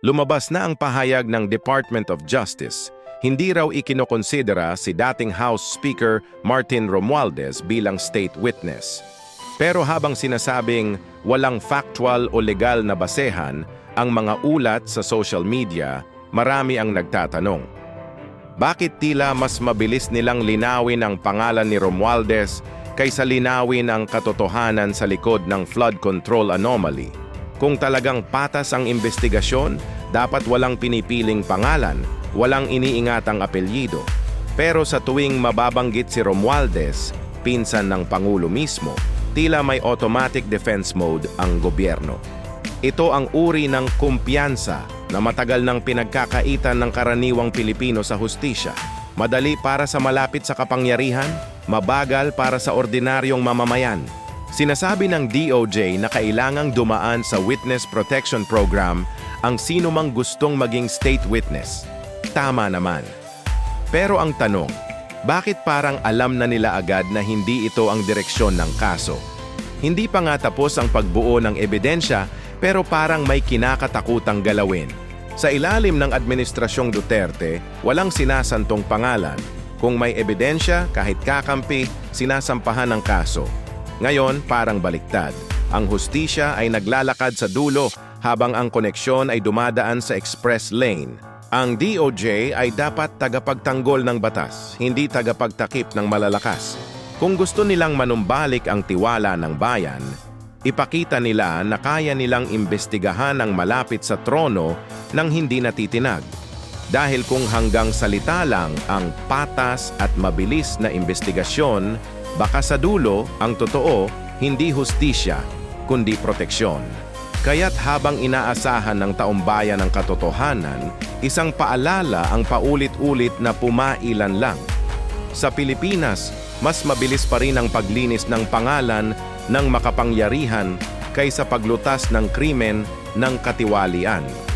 lumabas na ang pahayag ng Department of Justice. Hindi raw ikinokonsidera si dating House Speaker Martin Romualdez bilang state witness. Pero habang sinasabing walang factual o legal na basehan ang mga ulat sa social media, marami ang nagtatanong. Bakit tila mas mabilis nilang linawin ang pangalan ni Romualdez kaysa linawin ang katotohanan sa likod ng flood control anomaly? Kung talagang patas ang investigasyon, dapat walang pinipiling pangalan, walang iniingatang apelyido. Pero sa tuwing mababanggit si Romualdez, pinsan ng Pangulo mismo, tila may automatic defense mode ang gobyerno. Ito ang uri ng kumpiyansa na matagal nang pinagkakaitan ng karaniwang Pilipino sa hustisya. Madali para sa malapit sa kapangyarihan, mabagal para sa ordinaryong mamamayan. Sinasabi ng DOJ na kailangang dumaan sa Witness Protection Program ang sino mang gustong maging state witness. Tama naman. Pero ang tanong, bakit parang alam na nila agad na hindi ito ang direksyon ng kaso? Hindi pa nga tapos ang pagbuo ng ebidensya pero parang may kinakatakutang galawin. Sa ilalim ng Administrasyong Duterte, walang sinasantong pangalan. Kung may ebidensya, kahit kakampi, sinasampahan ng kaso. Ngayon, parang baliktad. Ang hustisya ay naglalakad sa dulo habang ang koneksyon ay dumadaan sa express lane. Ang DOJ ay dapat tagapagtanggol ng batas, hindi tagapagtakip ng malalakas. Kung gusto nilang manumbalik ang tiwala ng bayan, ipakita nila na kaya nilang imbestigahan ang malapit sa trono ng hindi natitinag. Dahil kung hanggang salita lang ang patas at mabilis na investigasyon, baka sa dulo ang totoo hindi hustisya, kundi proteksyon. Kaya't habang inaasahan ng taumbayan ang katotohanan, isang paalala ang paulit-ulit na pumailan lang. Sa Pilipinas, mas mabilis pa rin ang paglinis ng pangalan ng makapangyarihan kaysa paglutas ng krimen ng katiwalian.